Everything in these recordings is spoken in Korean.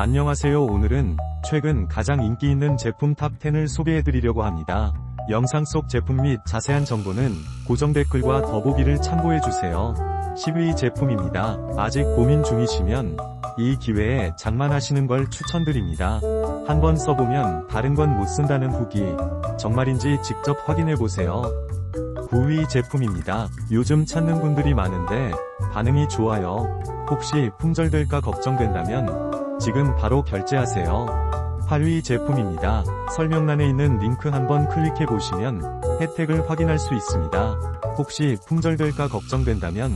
안녕하세요 오늘은 최근 가장 인기 있는 제품 탑10을 소개해드리려고 합니다. 영상 속 제품 및 자세한 정보는 고정 댓글과 더보기를 참고해주세요. 10위 제품입니다. 아직 고민 중이시면 이 기회에 장만하시는 걸 추천드립니다. 한번 써보면 다른 건 못 쓴다는 후기 정말인지 직접 확인해보세요. 9위 제품입니다. 요즘 찾는 분들이 많은데 반응이 좋아요. 혹시 품절될까 걱정된다면 지금 바로 결제하세요. 8위 제품입니다. 설명란에 있는 링크 한번 클릭해 보시면 혜택을 확인할 수 있습니다. 혹시 품절될까 걱정된다면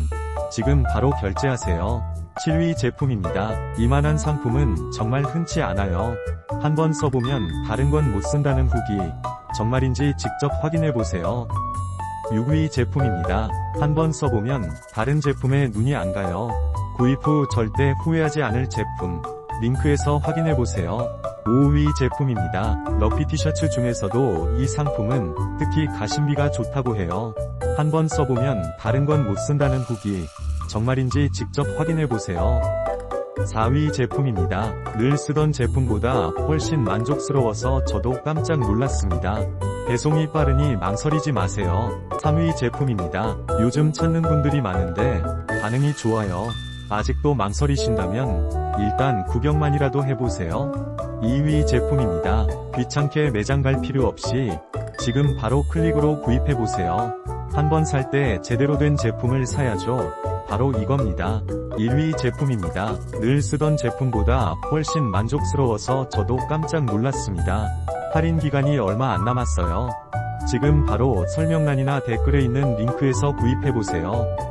지금 바로 결제하세요. 7위 제품입니다. 이만한 상품은 정말 흔치 않아요. 한번 써보면 다른 건 못 쓴다는 후기 정말인지 직접 확인해 보세요. 6위 제품입니다. 한번 써보면 다른 제품에 눈이 안 가요. 구입 후 절대 후회하지 않을 제품. 링크에서 확인해보세요. 5위 제품입니다. 럭비 티셔츠 중에서도 이 상품은 특히 가심비가 좋다고 해요. 한번 써보면 다른 건 못 쓴다는 후기. 정말인지 직접 확인해보세요. 4위 제품입니다. 늘 쓰던 제품보다 훨씬 만족스러워서 저도 깜짝 놀랐습니다. 배송이 빠르니 망설이지 마세요. 3위 제품입니다. 요즘 찾는 분들이 많은데 반응이 좋아요. 아직도 망설이신다면 일단 구경만이라도 해보세요. 2위 제품입니다. 귀찮게 매장 갈 필요 없이 지금 바로 클릭으로 구입해보세요. 한번 살 때 제대로 된 제품을 사야죠. 바로 이겁니다. 1위 제품입니다. 늘 쓰던 제품보다 훨씬 만족스러워서 저도 깜짝 놀랐습니다. 할인 기간이 얼마 안 남았어요. 지금 바로 설명란이나 댓글에 있는 링크에서 구입해보세요.